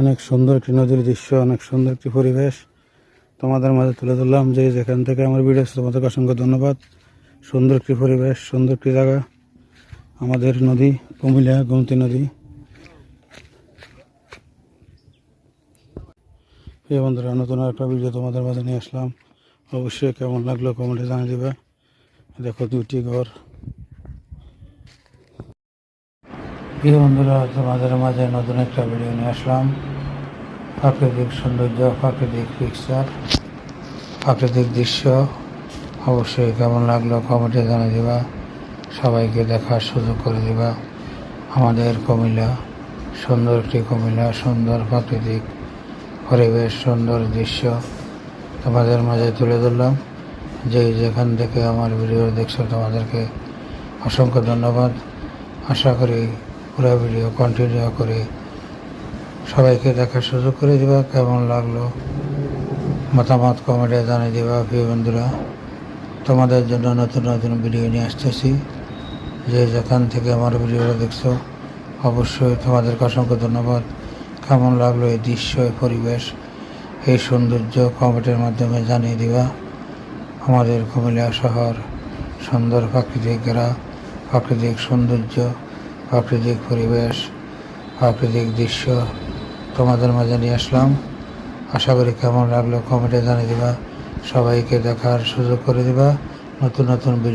অনেক সুন্দর একটি নদীর দৃশ্য, অনেক সুন্দর একটি পরিবেশ। তোমাদের মাঝে তুলে ধরলাম যে যেখান থেকে আমার ভিডিও তোমাদেরকে অসংখ্য ধন্যবাদ। সুন্দর একটি পরিবেশ, সুন্দর একটি জায়গা। আমাদের নদী, কুমিল্লা, গোমতী নদী। এই বন্ধুরা, নতুন একটা ভিডিও তোমাদের মাঝে নিয়ে আসলাম। অবশ্যই কেমন লাগল কমেন্টে জানিয়ে দেবে। দেখো দুটি ঘর। প্রিয় বন্ধুরা, তোমাদের মাঝে নতুন একটা ভিডিও নিয়ে আসলাম। প্রাকৃতিক সৌন্দর্য, প্রাকৃতিক পিকচার প্রাকৃতিক দৃশ্য। অবশ্যই কেমন লাগল কমেন্টে জানিয়ে দেবা। সবাইকে দেখার সুযোগ করে দেবা। আমাদের কুমিল্লা, সুন্দর একটি কুমিল্লা, সুন্দর প্রাকৃতিক পরিবেশ, সুন্দর দৃশ্য তোমাদের মাঝে তুলে ধরলাম। যে যেখান থেকে আমার ভিডিও দেখছ, তোমাদেরকে অসংখ্য ধন্যবাদ। আশা করি পুরো ভিডিও কন্টিনিউ করে সবাইকে দেখার সুযোগ করে দিবা, কেমন লাগল? মতামত কমেন্টে জানিয়ে দিবা, প্রিয় বন্ধুরা। তোমাদের জন্য নতুন নতুন ভিডিও নিয়ে আসতেছি। যে যেখান থেকে আমার ভিডিওটা দেখছ, অবশ্যই তোমাদেরকে অসংখ্য ধন্যবাদ। কেমন লাগল এই দৃশ্য, এই পরিবেশ, এই সৌন্দর্য কমেন্টের মাধ্যমে জানিয়ে দিবা। আমাদের কুমিল্লা শহর সুন্দর প্রাকৃতিক গ্রা প্রাকৃতিক সৌন্দর্য প্রাকৃতিক পরিবেশ, প্রাকৃতিক দৃশ্য তোমাদের মাঝে নিয়ে আসলাম। আশা করি কেমন লাগল কমেন্টে জানিয়ে দিবা, সবাইকে দেখার সুযোগ করে দিবা। নতুন নতুন ভিডিও